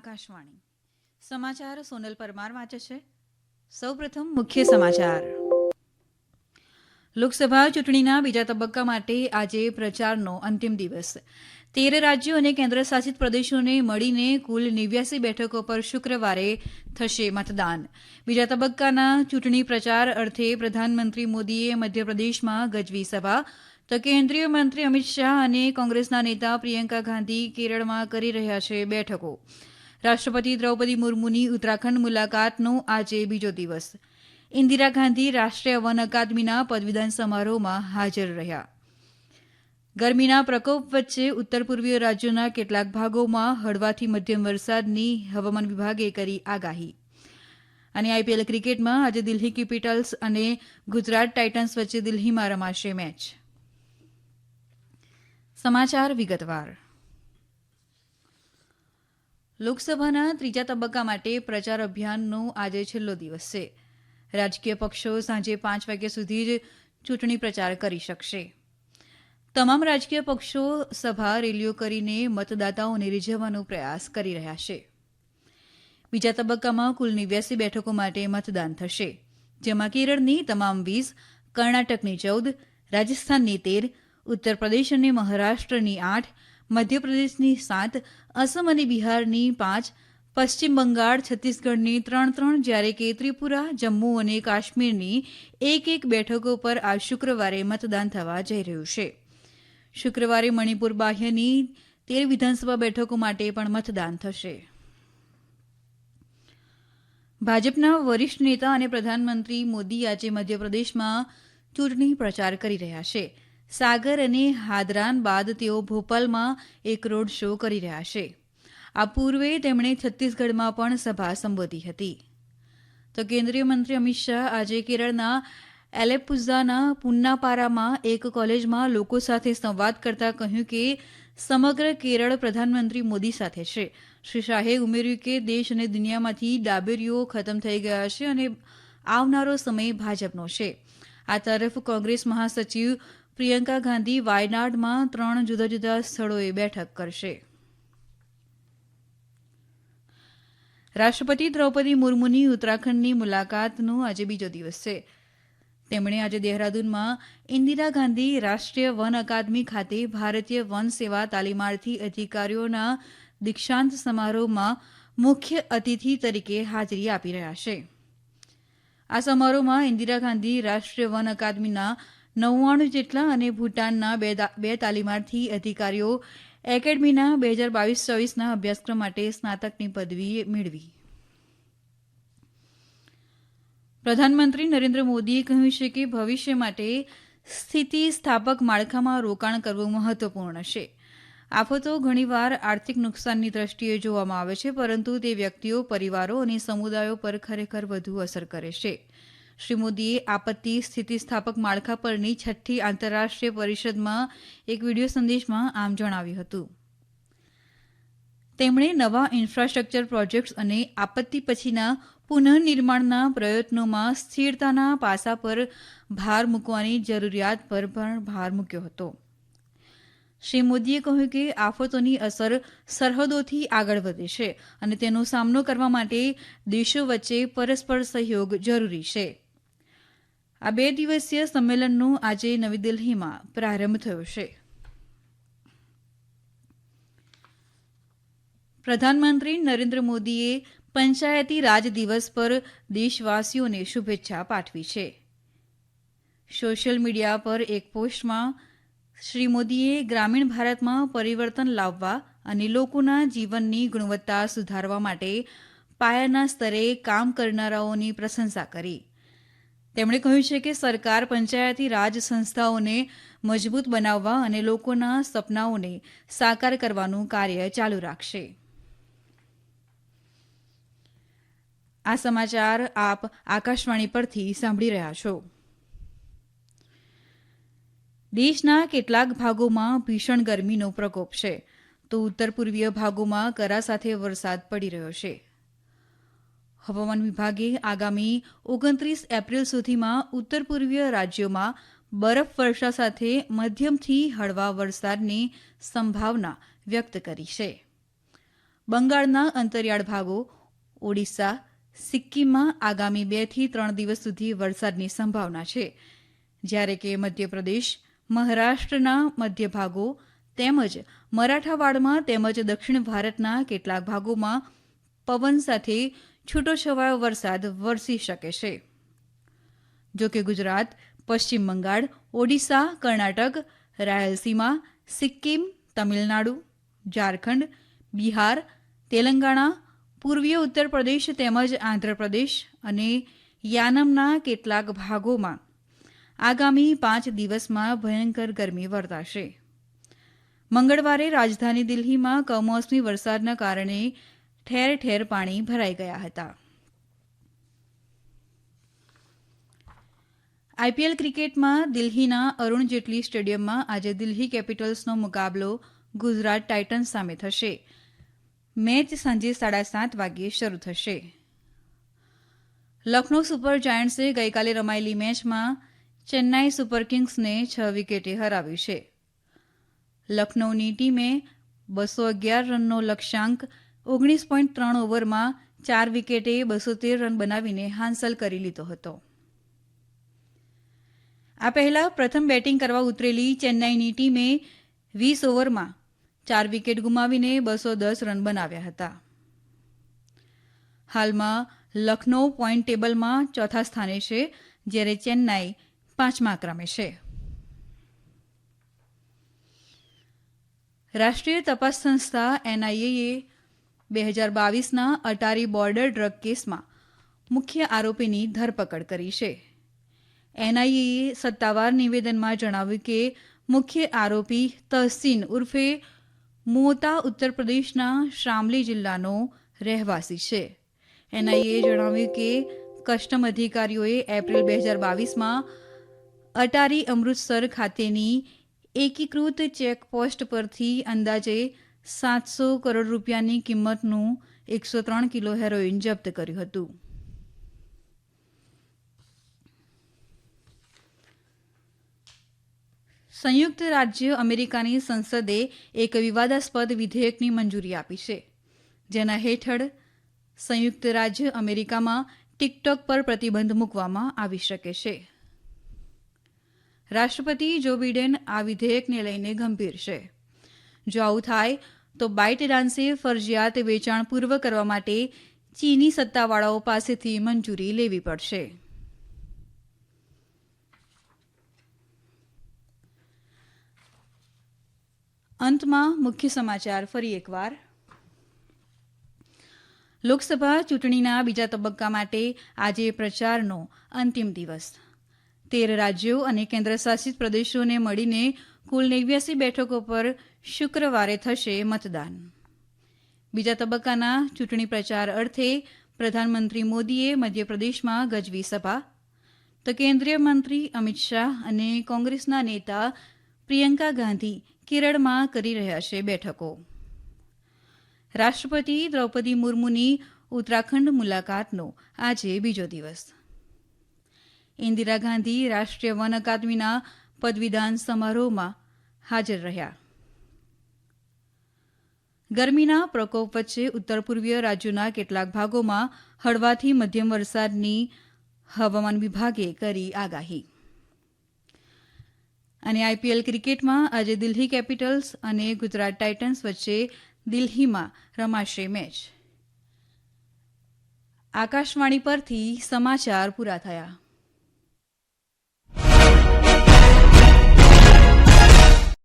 આકાશવાણી. સમાચાર સોનલ પરમાર વાંચે છે. સૌપ્રથમ મુખ્ય સમાચાર. લોકસભા ચૂંટણીના બીજા તબક્કા માટે આજે પ્રચારનો અંતિમ દિવસ. તેર રાજ્યો અને કેન્દ્રશાસિત પ્રદેશોને મળીને કુલ નેવ્યાસી બેઠકો પર શુક્રવારે થશે મતદાન. બીજા તબક્કાના ચૂંટણી પ્રચાર અર્થે પ્રધાનમંત્રી મોદીએ મધ્યપ્રદેશમાં ગજવી સભા. તો કેન્દ્રીય મંત્રી અમિત શાહ અને કોંગ્રેસના નેતા પ્રિયંકા ગાંધી કેરળમાં કરી રહ્યા છે બેઠકો. રાષ્ટ્રપતિ દ્રૌપદી મુર્મુની ઉત્તરાખંડ મુલાકાતનો આજે બીજો દિવસ. ઇન્દિરા ગાંધી રાષ્ટ્રીય વન અકાદમીના પદવીદાન સમારોહમાં હાજર રહ્યા. ગરમીના પ્રકોપ વચ્ચે ઉત્તર પૂર્વીય રાજ્યોના કેટલાક ભાગોમાં હળવાથી મધ્યમ વરસાદની હવામાન વિભાગે કરી આગાહી. અને આઈપીએલ ક્રિકેટમાં આજે દિલ્હી કેપિટલ્સ અને ગુજરાત ટાઇટન્સ વચ્ચે દિલ્હીમાં રમાશે મેચ. સમાચાર વિગતવાર. લોકસભાના ત્રીજા તબક્કા માટે પ્રચાર અભિયાનનો આજે છેલ્લો દિવસ છે. રાજકીય પક્ષો સાંજે પાંચ વાગ્યા સુધી જ ચૂંટણી પ્રચાર કરી શકશે. તમામ રાજકીય પક્ષો સભા રેલીઓ કરીને મતદાતાઓને રીઝવવાનો પ્રયાસ કરી રહ્યા છે. બીજા તબક્કામાં કુલ નેવ્યાસી બેઠકો માટે મતદાન થશે, જેમાં કેરળની તમામ વીસ, કર્ણાટકની ચૌદ, રાજસ્થાનની તેર ઉત્તર પ્રદેશ અને મહારાષ્ટ્રની આઠ મધ્યપ્રદેશની સાત અસમ અને બિહારની પાંચ, પશ્ચિમ બંગાળ, છત્તીસગઢની ત્રણ ત્રણ, જ્યારે કે ત્રિપુરા, જમ્મુ અને કાશ્મીરની એક એક બેઠકો પર આ શુક્રવારે મતદાન થવા જઈ રહ્યું છે. શુક્રવારે મણિપુર બાહ્યની તેર વિધાનસભા બેઠકો માટે પણ મતદાન થશે. ભાજપના વરિષ્ઠ નેતા અને પ્રધાનમંત્રી મોદી આજે મધ્યપ્રદેશમાં ચૂંટણી પ્રચાર કરી રહ્યા છે. સાગર અને હાદરાન બાદ તેઓ ભોપાલમાં એક રોડ શો કરી રહ્યા છે. આ પૂર્વે તેમણે છત્તીસગઢમાં પણ સભા સંબોધી હતી. તો કેન્દ્રીય મંત્રી અમિત શાહ આજે કેરળના એલેપુઝાના પુન્નાપારામાં એક કોલેજમાં લોકો સાથે સંવાદ કરતા કહ્યું કે સમગ્ર કેરળ પ્રધાનમંત્રી મોદી સાથે છે. શ્રી શાહે ઉમેર્યું કે દેશ અને દુનિયામાંથી ડાબેરીઓ ખતમ થઈ ગયા છે અને આવનારો સમય ભાજપનો છે. આ તરફ કોંગ્રેસ મહાસચિવ પ્રિયંકા ગાંધી વાયનાડમાં ત્રણ જુદા જુદા સ્થળોએ બેઠક કરશે. રાષ્ટ્રપતિ દ્રૌપદી મુર્મુની ઉત્તરાખંડની મુલાકાતનો આજે બીજો દિવસ છે. તેમણે આજે દેહરાદૂનમાં ઇન્દિરા ગાંધી રાષ્ટ્રીય વન અકાદમી ખાતે ભારતીય વન સેવા તાલીમાર્થી અધિકારીઓના દીક્ષાંત સમારોહમાં મુખ્ય અતિથિ તરીકે હાજરી આપી રહ્યા છે. આ સમારોહમાં ઇન્દિરા ગાંધી રાષ્ટ્રીય વન અકાદમીના નવ્વાણું જેટલા અને ભૂટાનના બે તાલીમાર્થી અધિકારીઓ એકેડમીના બે હજાર બાવીસ ચોવીસના અભ્યાસક્રમ માટે સ્નાતકની પદવી મેળવી. પ્રધાનમંત્રી નરેન્દ્ર મોદીએ કહ્યું છે કે ભવિષ્ય માટે સ્થિતિ સ્થાપક માળખામાં રોકાણ કરવું મહત્વપૂર્ણ છે. આફતો ઘણીવાર આર્થિક નુકસાનની દ્રષ્ટિએ જોવામાં આવે છે, પરંતુ તે વ્યક્તિઓ, પરિવારો અને સમુદાયો પર ખરેખર વધુ અસર કરે છે. શ્રી મોદીએ આપત્તિ સ્થિતિસ્થાપક માળખા પરની છઠ્ઠી આંતરરાષ્ટ્રીય પરિષદમાં એક વીડિયો સંદેશમાં આમ જણાવ્યું હતું. તેમણે નવા ઇન્ફ્રાસ્ટ્રક્ચર પ્રોજેક્ટ્સ અને આપત્તિ પછીના પુનઃનિર્માણના પ્રયત્નોમાં સ્થિરતાના પાસા પર ભાર મૂકવાની જરૂરિયાત પર પણ ભાર મૂક્યો હતો. શ્રી મોદીએ કહ્યું કે આફતોની અસર સરહદોથી આગળ વધે છે અને તેનો સામનો કરવા માટે દેશો વચ્ચે પરસ્પર સહયોગ જરૂરી છે. આ બે દિવસીય સંમેલનનો આજે નવી દિલ્હીમાં પ્રારંભ થયો છે. પ્રધાનમંત્રી નરેન્દ્ર મોદીએ પંચાયતી રાજ દિવસ પર દેશવાસીઓને શુભેચ્છા પાઠવી છે. સોશિયલ મીડિયા પર એક પોસ્ટમાં શ્રી મોદીએ ગ્રામીણ ભારતમાં પરિવર્તન લાવવા અને લોકોના જીવનની ગુણવત્તા સુધારવા માટે પાયાના સ્તરે કામ કરનારાઓની પ્રશંસા કરી. તેમણે કહ્યું છે કે સરકાર પંચાયતી રાજ સંસ્થાઓને મજબૂત બનાવવા અને લોકોના સપનાઓને સાકાર કરવાનું કાર્ય ચાલુ રાખશે. આ સમાચાર આપ આકાશવાણી પરથી સાંભળી રહ્યા છો. દેશના કેટલાક ભાગોમાં ભીષણ ગરમીનો પ્રકોપ છે. તો ઉત્તર પૂર્વીય ભાગોમાં કરા સાથે વરસાદ પડી રહ્યો છે. હવામાન વિભાગે આગામી ઓગણત્રીસ એપ્રિલ સુધીમાં ઉત્તર પૂર્વીય રાજ્યોમાં બરફ વર્ષા સાથે મધ્યમથી હળવા વરસાદની સંભાવના વ્યક્ત કરી છે. બંગાળના અંતરિયાળ ભાગો, ઓડિશા, સિક્કિમમાં આગામી બેથી ત્રણ દિવસ સુધી વરસાદની સંભાવના છે. જ્યારે કે મધ્યપ્રદેશ, મહારાષ્ટ્રના મધ્ય ભાગો તેમજ મરાઠાવાડમાં તેમજ દક્ષિણ ભારતના કેટલાક ભાગોમાં પવન સાથે છૂટોછવાયો વરસાદ વરસી શકે છે. જો ગુજરાત, પશ્ચિમ બંગાળ, ઓડિશા, કર્ણાટક, રાયલસીમા, સિક્કિમ, તમિલનાડુ, ઝારખંડ, બિહાર, તેલંગાણા, પૂર્વીય ઉત્તર પ્રદેશ તેમજ આંધ્રપ્રદેશ અને યાનમના કેટલાક ભાગોમાં આગામી પાંચ દિવસમાં ભયંકર ગરમી વર્તાશે. મંગળવારે રાજધાની દિલ્હીમાં કમોસમી વરસાદના કારણે ઠેર ઠેર પાણી ભરાઈ ગયા હતા. આઈપીએલ ક્રિકેટમાં દિલ્હીના અરુણ જેટલી સ્ટેડિયમમાં આજે દિલ્હી કેપિટલ્સનો મુકાબલો ગુજરાત ટાઇટન્સ સામે થશે. મેચ સાંજે સાડા સાત વાગ્યે શરૂ થશે. લખનૌ સુપર જાયન્ટ્સે ગઈકાલે રમાયેલી મેચમાં ચેન્નાઈ સુપર કિંગ્સને છ વિકેટે હરાવ્યું છે. લખનૌની ટીમે બસો અગિયાર રનનો લક્ષ્યાંક ઓગણીસ પોઈન્ટ ત્રણ ઓવરમાં ચાર વિકેટે બસો તેર રન બનાવીને હાંસલ કરી લીધો હતો. આ પહેલા પ્રથમ બેટિંગ કરવા ઉતરેલી ચેન્નાઈની ટીમે વીસ ઓવરમાં ચાર વિકેટ ગુમાવીને બસો દસ રન બનાવ્યા હતા. હાલમાં લખનૌ પોઈન્ટ ટેબલમાં ચોથા સ્થાને છે, જ્યારે ચેન્નાઈ પાંચમા ક્રમે છે. રાષ્ટ્રીય તપાસ સંસ્થા એનઆઈએએ બે હજાર બાવીસના અટારી બોર્ડર ડ્રગ કેસમાં મુખ્ય આરોપીની ધરપકડ કરી છે. એનઆઈએએ સત્તાવાર નિવેદનમાં જણાવ્યું કે, મુખ્ય આરોપી તહસીન ઉર્ફે મોતા ઉત્તર પ્રદેશના શામલી જિલ્લાનો રહેવાસી છે. એનઆઈએ જણાવ્યું કે, કસ્ટમ અધિકારીઓએ એપ્રિલ બે હજાર બાવીસમાં અટારી અમૃતસર ખાતેની એકીકૃત ચેકપોસ્ટ પરથી અંદાજે સાતસો કરોડ રૂપિયાની કિંમતનું એકસો ત્રણ કિલો હેરોઇન જપ્ત કર્યું હતું. સંયુક્ત રાજ્ય અમેરિકાની સંસદે એક વિવાદાસ્પદ વિધેયકની મંજૂરી આપી છે, જેના હેઠળ સંયુક્ત રાજ્ય અમેરિકામાં ટિકટોક પર પ્રતિબંધ મૂકવામાં આવી શકે છે. રાષ્ટ્રપતિ જો બિડેન આ વિધેયકને લઈને ગંભીર છે. જો આવું થાય, તો બાઇટ ડાન્સે ફરજિયાત વેચાણ પૂર્વ કરવા માટે ચીની સત્તાવાળાઓ પાસેથી મંજૂરી લેવી પડશે. અંતમાં મુખ્ય સમાચાર ફરી એકવાર. લોકસભા ચૂંટણીના બીજા તબક્કા માટે આજે પ્રચારનો અંતિમ દિવસ. તેર રાજ્યો અને કેન્દ્રશાસિત પ્રદેશોને મળીને કુલ નેવ્યાસી બેઠકો પર શુક્રવારે થશે મતદાન. બીજા તબક્કાના ચૂંટણી પ્રચાર અર્થે પ્રધાનમંત્રી મોદીએ મધ્યપ્રદેશમાં ગજવી સભા. તો કેન્દ્રીય મંત્રી અમિત શાહ અને કોંગ્રેસના નેતા પ્રિયંકા ગાંધી કેરળમાં કરી રહ્યા છે બેઠકો. રાષ્ટ્રપતિ દ્રૌપદી મુર્મુની ઉત્તરાખંડ મુલાકાતનો આજે બીજો દિવસ. ઇન્દિરા ગાંધી રાષ્ટ્રીય વન અકાદમીના પદવીદાન સમારોહમાં હાજર રહ્યા. ગરમીના પ્રકોપ વચ્ચે ઉત્તર પૂર્વીય રાજ્યોના કેટલાક ભાગોમાં હળવાથી મધ્યમ વરસાદની હવામાન વિભાગે કરી આગાહી. અને આઈપીએલ ક્રિકેટમાં આજે દિલ્હી કેપિટલ્સ અને ગુજરાત ટાઇટન્સ વચ્ચે દિલ્હીમાં રમાશે મેચ. આકાશવાણી પરથી સમાચાર પૂરા થયા.